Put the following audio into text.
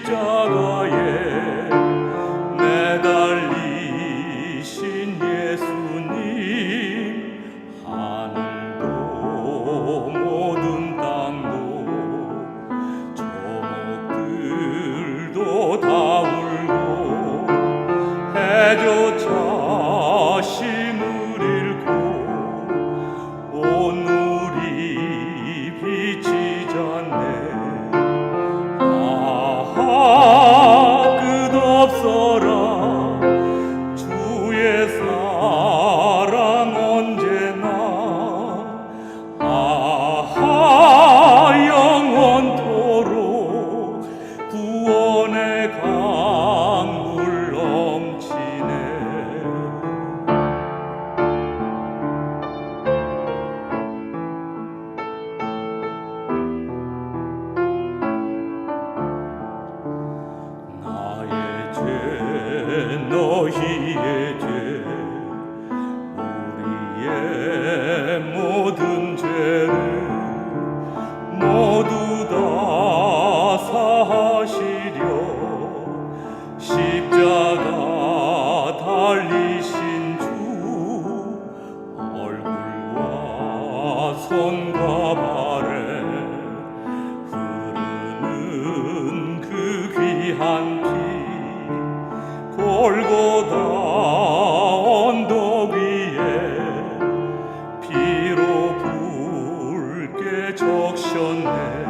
십자가에 매달리신 예수님 하늘도 모든 땅도 조목들도 다 울고 해조차 너희의 죄 우리의 모든 죄를 모두 다 사하시려 십자가 달리신 주 얼굴과 손과 발에 흐르는 그 귀한 골고다. 언덕 위에 피로 붉게 적셨네.